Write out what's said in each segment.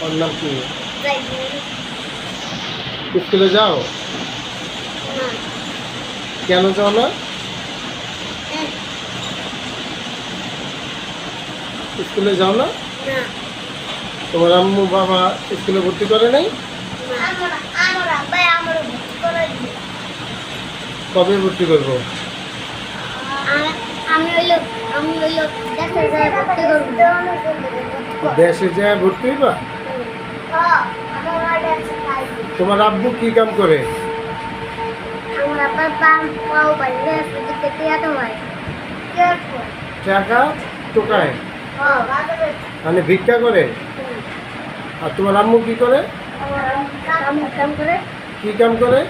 ওর নাম কি স্কুলে যাও কেন যাও না স্কুলে যাও না তোমার আম্মু বাবা স্কুলে ভর্তি করে নাই কবে ভর্তি করব দেশে যায় ভর্তি হইবা তোমার আব্বু কি কাম করে? হয় টাকা টোকায়? মানে ভিক্ষা করে? আর তোমার আম্মু কি করে? কি কাম করে?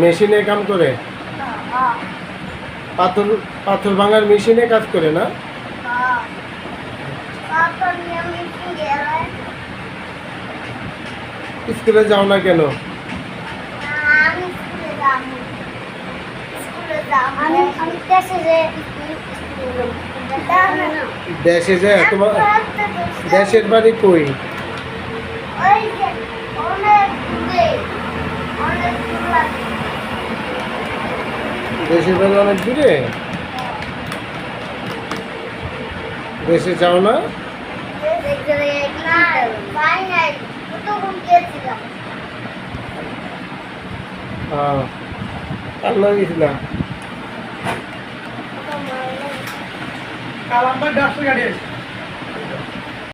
মেশিনে কাম করে? পাথর পাথর ভাঙার মেশিনে কাজ করে না? স্কুলে যাও না কেন? দেশে যে যায় তোমার দেশের বাড়ি কই? দেশের বাড়ি অনেক দূরে দেশে যাও না? হ্যাঁ আল্লাহ গেছিলাম কাল ডাক্তার গাড়ি আছে